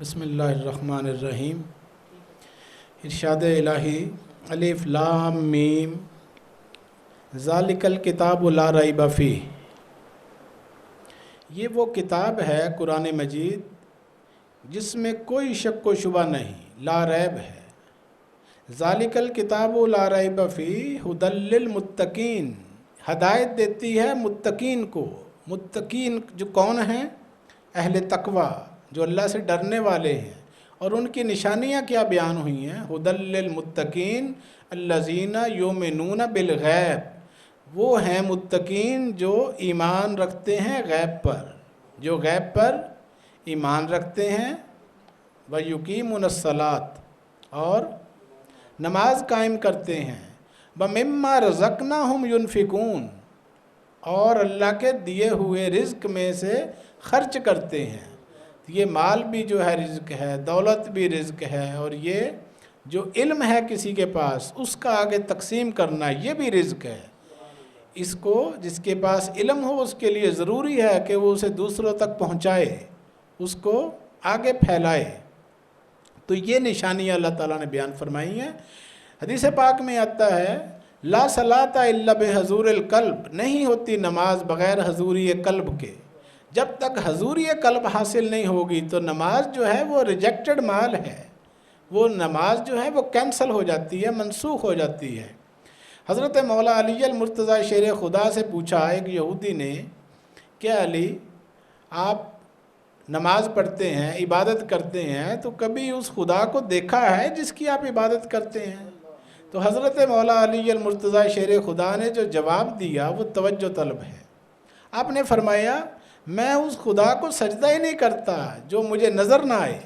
बसमीम इरशाद इलाही, अलिफ लाम मीम। ज़ालिकल किताब ला रई बफ़ी ये वो किताब है कुरान मजीद, जिसमें कोई शक व शुबा नहीं, ला रैब है। ज़ालिकल किताब ला रई बफ़ी हदल हदायत देती है मुत्तकीन को। मुत्तकीन जो कौन है? अहल तकवा। जो अल्लाह से डरने वाले हैं और उनकी निशानियाँ क्या बयान हुई हैं? हदलमतकीन अल्लाजीना योमनून बिलगैब। वो हैं मुत्तकीन जो ईमान रखते हैं गैब पर। जो गैब पर ईमान रखते हैं व और नमाज़ कायम करते हैं। ब मम्मा रज़कना हम यूनफ़िकून और अल्लाह के दिए हुए रिज़्क में से खर्च करते हैं। ये माल भी जो है रिज्क है, दौलत भी रिज्क है और ये जो इल्म है किसी के पास, उसका आगे तकसीम करना ये भी रिज्क है। इसको जिसके पास इल्म हो, उसके लिए ज़रूरी है कि वो उसे दूसरों तक पहुँचाए, उसको आगे फैलाए। तो ये निशानी अल्लाह ताला ने बयान फरमाई है। हदीस पाक में आता है, ला सलाता इल्ला हजूर कल्ब, नहीं होती नमाज़ बग़ैर हजूरी कल्ब के। जब तक हजूरी कल्ब हासिल नहीं होगी तो नमाज़ जो है वो रिजेक्टेड माल है। वो नमाज़ जो है वो कैंसिल हो जाती है, मनसूख हो जाती है। हज़रत मौला अली मुर्तज़ा शेर खुदा से पूछा एक यहूदी ने, क्या अली, आप नमाज़ पढ़ते हैं, इबादत करते हैं तो कभी उस खुदा को देखा है जिसकी आप इबादत करते हैं? तो हज़रत मौला अली मुर्तज़ा शेर खुदा ने जो जवाब दिया, वो तवज्जो तलब है। आपने फरमाया मैं उस खुदा को सजदा ही नहीं करता जो मुझे नज़र ना आए।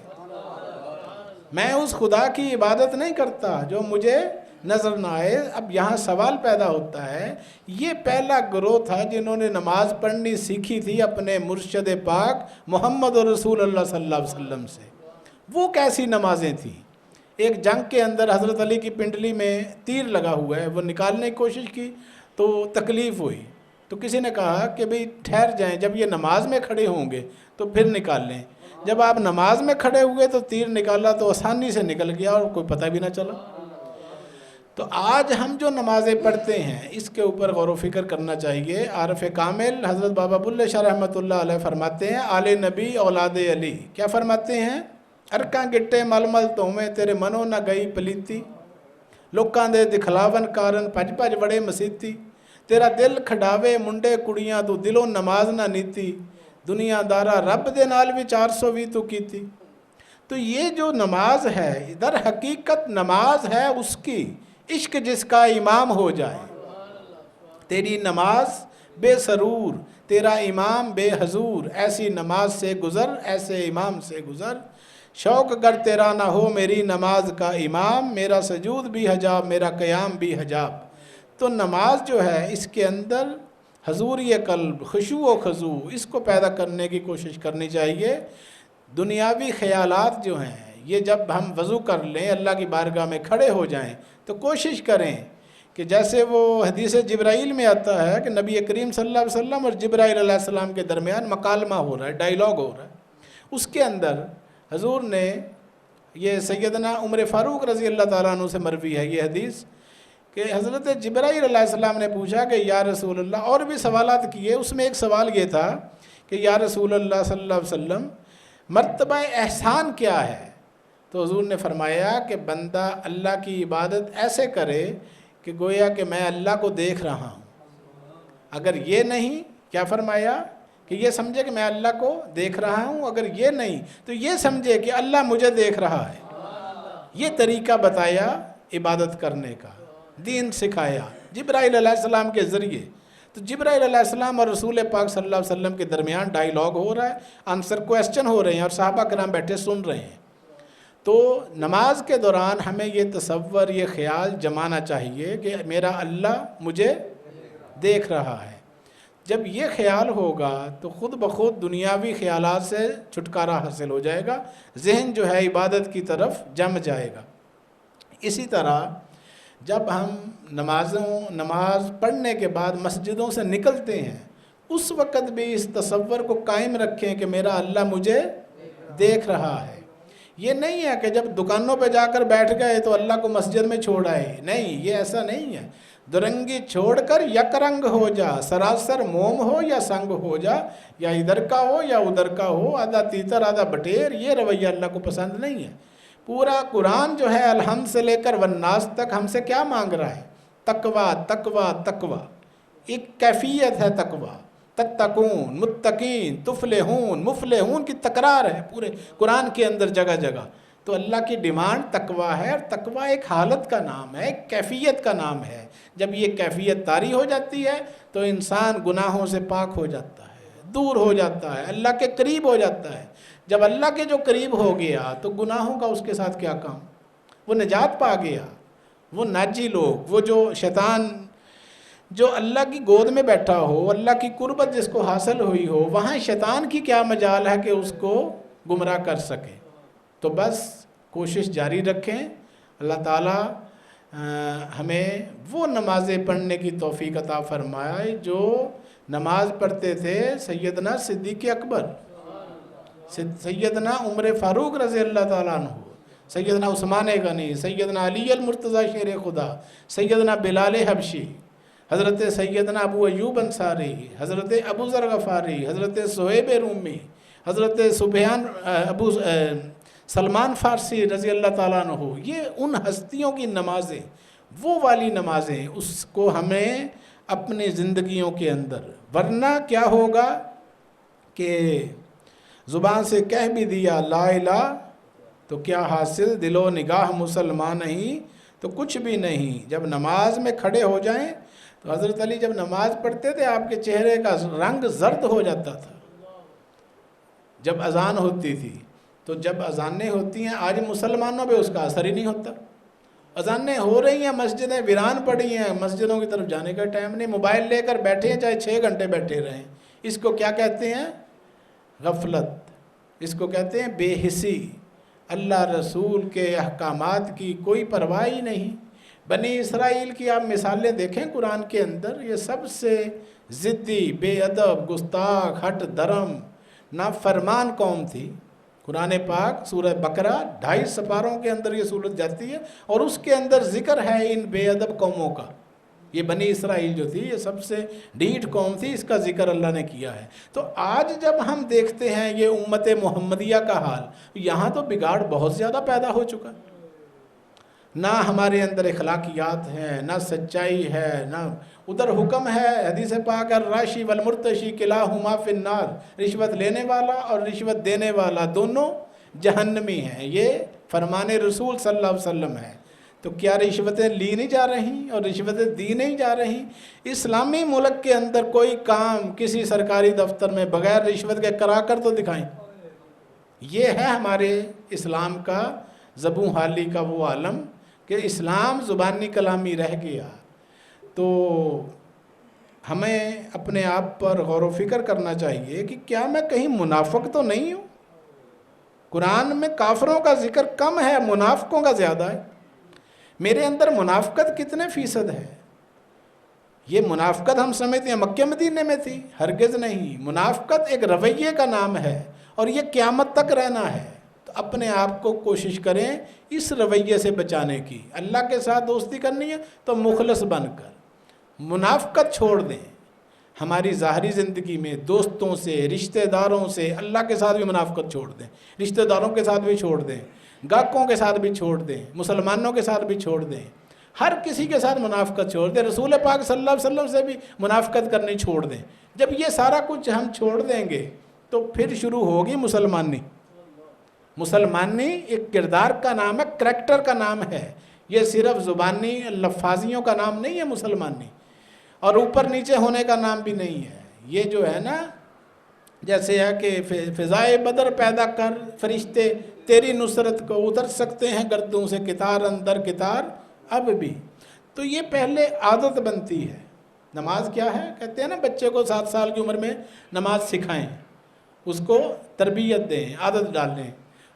मैं उस खुदा की इबादत नहीं करता जो मुझे नज़र ना आए। अब यहाँ सवाल पैदा होता है, ये पहला ग्रोह था जिन्होंने नमाज़ पढ़नी सीखी थी अपने मुर्शद पाक मोहम्मद और रसूल अल्लाह सल्लल्लाहु अलैहि वसल्लम से। वो कैसी नमाज़ें थी? एक जंग के अंदर हज़रत अली की पिंडली में तीर लगा हुआ है, वो निकालने की कोशिश की तो तकलीफ़ हुई। तो किसी ने कहा कि भाई ठहर जाएँ, जब ये नमाज़ में खड़े होंगे तो फिर निकाल लें। जब आप नमाज़ में खड़े हुए तो तीर निकाला तो आसानी से निकल गया और कोई पता भी ना चला। तो आज हम जो नमाज़ें पढ़ते हैं, इसके ऊपर गौर फ़िक्र करना चाहिए। आरफ कामिल, हज़रत बाबा बुल्ले शाह रहमत फरमाते हैं, आले नबी, औलाद अली। क्या फरमाते हैं? अरका गिट्टे मलमल तो में तेरे मनो न गई पलीती। लोगों के दिखलावन कारण भज भज बड़े मसीती। ਤੇਰਾ ਦਿਲ ਖਡਾਵੇ ਮੁੰਡੇ ਕੁੜੀਆਂ ਤੂੰ ਦਿਲੋਂ ਨਮਾਜ਼ ਨਾ ਨੀਤੀ दुनियादारा रब के नाल भी चार सौ भी तो की थी तो ये जो नमाज है इधर हकीकत नमाज है उसकी इश्क जिसका इमाम हो जाए तेरी नमाज बेसरूर तेरा इमाम बेहजूर ऐसी नमाज से गुज़र ऐसे इमाम से गुज़र शौक अगर तेरा ना हो मेरी नमाज का इमाम मेरा सजूद भी हजाब मेरा क़याम भी हजाब तो नमाज़ जो है, इसके अंदर हजूर ये कल्ब, खुशू व खजू, इसको पैदा करने की कोशिश करनी चाहिए। दुनियावी ख्यालात जो हैं, ये जब हम वज़ू कर लें, अल्लाह की बारगाह में खड़े हो जाएँ तो कोशिश करें कि जैसे वो हदीस जब्राइल में आता है कि नबी करीम सल्लल्लाहु अलैहि वसल्लम और जब्राइल सल्लम के दरमियान मकालमा हो रहा है, डायलॉग हो रहा है। उसके अंदर हजूर ने, ये सैदना उम्र फ़ारूक रज़ी अल्लाह तु से मरवी है, ये हदीस कि हज़रत जब्राईसम ने पूछा कि या रसूल अल्लाह और भी सवाल किए। उसमें एक सवाल ये था कि या रसूल अल्लाह सल्लल्लाहु अलैहि मरतबा एहसान क्या है? तो हजूर ने फरमाया कि बंदा अल्लाह की इबादत ऐसे करे कि गोया कि मैं अल्लाह को देख रहा हूँ। अगर ये नहीं, क्या फरमाया? कि ये समझे कि मैं अल्लाह को देख रहा हूँ, अगर ये नहीं तो ये समझे कि अल्लाह मुझे देख रहा है। ये तरीका बताया इबादत करने का। दीन सिखाया। जब्राईसम के ज़रिए। तो जब्राईसम और रसूल पाक सल्लल्लाहु अलैहि वसल्लम के दरमियान डायलॉग हो रहा है आंसर क्वेश्चन हो रहे हैं और साहबा कराम बैठे सुन रहे हैं। तो नमाज़ के दौरान हमें ये तस्वर ये ख्याल जमाना चाहिए कि मेरा अल्लाह मुझे देख रहा है। जब ये ख्याल होगा तो ख़ुद ब खुद दुनियावी ख्याल से छुटकारा हासिल हो जाएगा, जहन जो है इबादत की तरफ़ जम जाएगा। इसी तरह जब हम नमाज़ों, नमाज़ पढ़ने के बाद मस्जिदों से निकलते हैं, उस वक़्त भी इस तस्वर को कायम रखें कि मेरा अल्लाह मुझे देख रहा है। ये नहीं है कि जब दुकानों पे जाकर बैठ गए तो अल्लाह को मस्जिद में छोड़ आए। नहीं, ये ऐसा नहीं है। दुरंगी छोड़कर यकरंग हो जा, सरासर मोम हो या संग हो जा, या इधर का हो या उधर का हो, आधा तीतर, आधा बटेर, ये रवैया अल्लाह को पसंद नहीं है। पूरा कुरान जो है अलहम से लेकर वन्नास तक हमसे क्या मांग रहा है? तकवा तकवा तकवा। एक कैफियत है तकवा। तत्तकून, मुत्तकीन, तुफलेहून, मुफलेहून की तकरार है पूरे कुरान के अंदर जगह जगह। तो अल्लाह की डिमांड तकवा है और तकवा एक हालत का नाम है, एक कैफियत का नाम है। जब ये कैफियत तारी हो जाती है तो इंसान गुनाहों से पाक हो जाता है, दूर हो जाता है, अल्लाह के करीब हो जाता है। जब अल्लाह के जो करीब हो गया तो गुनाहों का उसके साथ क्या काम? वो निजात पा गया। वो नाजी लोग, वो जो शैतान, जो अल्लाह की गोद में बैठा हो, अल्लाह की कुर्बत जिसको हासिल हुई हो, वहाँ शैतान की क्या मजाल है कि उसको गुमराह कर सके? तो बस कोशिश जारी रखें। अल्लाह ताला हमें वो नमाज़ें पढ़ने की तोफ़ी अता फरमाए, जो नमाज़ पढ़ते थे सैदना सिद्दीक अकबर। सैदना उम्र फ़ारूक रज़ी अल्लाह हो सैदना उस्मान गनी सैदना अली मुर्तज़ा शेर खुदा सैदना बिलाल हबशी, हज़रत सैदना अबू अयूब अंसारी, हज़रत अबू ज़र गफ़ारी, हज़रत सोहेब रूमी, हज़रत सुबहान अबू सलमान फ़ारसी रज़ी अल्लाह हो ये उन हस्तियों की नमाज़ें, वो वाली नमाज़ें, उसको हमें अपनी ज़िंदगियों के अंदर। वरना क्या होगा कि ज़ुबान से कह भी दिया, ला इला तो क्या हासिल? दिलो निगाह मुसलमान नहीं तो कुछ भी नहीं। जब नमाज़ में खड़े हो जाएँ तो हज़रत अली जब नमाज़ पढ़ते थे, आपके चेहरे का रंग जर्द हो जाता था। जब अजान होती थी तो जब अजानें होती हैं, आज मुसलमानों पे उसका असर ही नहीं होता। अजानें हो रही हैं, मस्जिदें वीरान पड़ी हैं, मस्जिदों की तरफ़ जाने का टाइम नहीं। मोबाइल लेकर बैठे हैं, चाहे छः घंटे बैठे रहें। इसको क्या कहते हैं? गफलत। इसको कहते हैं बेहिसी। अल्लाह रसूल के अहकाम की कोई परवाह ही नहीं। बनी इसराइल की आप मिसालें देखें कुरान के अंदर, ये सबसे ज़िद्दी, बेअदब, गुस्ताख हट धर्म ना फरमान कौम थी। कुरान पाक, सूरह बकरा, ढाई सपारों के अंदर ये सूरत जाती है और उसके अंदर ज़िक्र है इन बेअदब कौमों का। ये बनी इसराइल जो थी, ये सबसे ढीठ कौम थी, इसका ज़िक्र अल्लाह ने किया है। तो आज जब हम देखते हैं ये उम्मत मोहम्मदिया का हाल यहाँ तो बिगाड़ बहुत ज़्यादा पैदा हो चुका। ना हमारे अंदर अखलाकियात हैं, ना सच्चाई है, ना उधर हुक्म है, हदीस पाक राशि वलमुर्तशी किला हुमा फिन्नार। रिश्वत लेने वाला और रिश्वत देने वाला दोनों जहन्नमी हैं। ये फरमान रसूल सल्लल्लाहु अलैहि वसल्लम है। तो क्या रिश्वतें ली नहीं जा रही और रिश्वतें दी नहीं जा रही? इस्लामी मुल्क के अंदर कोई काम किसी सरकारी दफ्तर में बगैर रिश्वत के करा कर तो दिखाएँ। ये है हमारे इस्लाम का जबू हाली का वो आलम कि इस्लाम ज़ुबानी कलामी रह गया। तो हमें अपने आप पर गौर व करना चाहिए कि क्या मैं कहीं मुनाफक तो नहीं हूँ? कुरान में काफरों का ज़िक्र कम है, मुनाफकों का ज़्यादा है। मेरे अंदर मुनाफ्कत कितने फ़ीसद है? ये मुनाफ्कत हम समझते हैं मक्के मदीने में थी, हरगिज़ नहीं। मुनाफ्कत एक रवैये का नाम है और ये क़्यामत तक रहना है। तो अपने आप को कोशिश करें इस रवैये से बचाने की। अल्लाह के साथ दोस्ती करनी है तो मुखलस बनकर। मुनाफ्कत छोड़ दें। हमारी ज़ाहरी ज़िंदगी में दोस्तों से, रिश्तेदारों से अल्लाह के साथ भी मुनाफ्कत छोड़ दें। रिश्तेदारों के साथ भी छोड़ दें। गाहकों के साथ भी छोड़ दें, मुसलमानों के साथ भी छोड़ दें। हर किसी के साथ मुनाफ़त छोड़ दें, रसूल पाक सल्लल्लाहु अलैहि वसल्लम से भी मुनाफ़त करनी छोड़ दें। जब ये सारा कुछ हम छोड़ देंगे तो फिर शुरू होगी मुसलमानी। मुसलमानी एक किरदार का नाम है, करैक्टर का नाम है। ये सिर्फ़ ज़ुबानी लफाजियों का नाम नहीं है मुसलमानी। और ऊपर नीचे होने का नाम भी नहीं है। ये जो है ना, जैसे है कि फ़िज़ाए बदर पैदा कर, फरिश्ते तेरी नुसरत को उतर सकते हैं गर्दों से कितार, अंदर कितार, अब भी। तो ये पहले आदत बनती है। नमाज़ क्या है? कहते हैं ना, बच्चे को सात साल की उम्र में नमाज़ सिखाएँ, उसको तरबियत दें, आदत डालें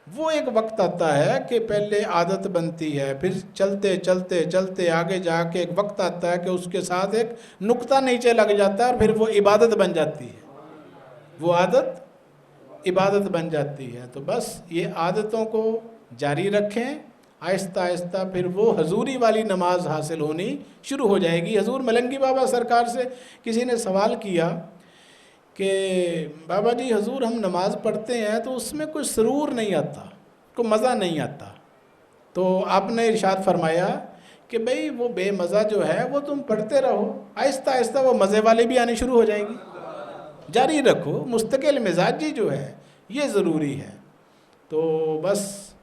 वो एक वक्त आता है कि पहले आदत बनती है, फिर चलते चलते चलते आगे जाके एक वक्त आता है कि उसके साथ एक नुक्ता नीचे लग जाता है और फिर वो इबादत बन जाती है। वो आदत इबादत बन जाती है। तो बस ये आदतों को जारी रखें, आहिस्ता आहिस्ता फिर वो हजूरी वाली नमाज़ हासिल होनी शुरू हो जाएगी। हजूर मलंगी बाबा सरकार से किसी ने सवाल किया कि, बाबा जी, हजूर हम नमाज़ पढ़ते हैं तो उसमें कोई सरूर नहीं आता को मज़ा नहीं आता। तो आपने इरशाद फरमाया कि, भाई, वो बेमज़ा जो है, वो तुम पढ़ते रहो। आहिस्ता आहिस्ता वो मज़े वाले भी आने शुरू हो जाएगी। जारी रखो, मुस्तकिल मिजाजी जो है, ये ज़रूरी है। तो बस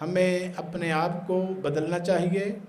हमें अपने आप को बदलना चाहिए।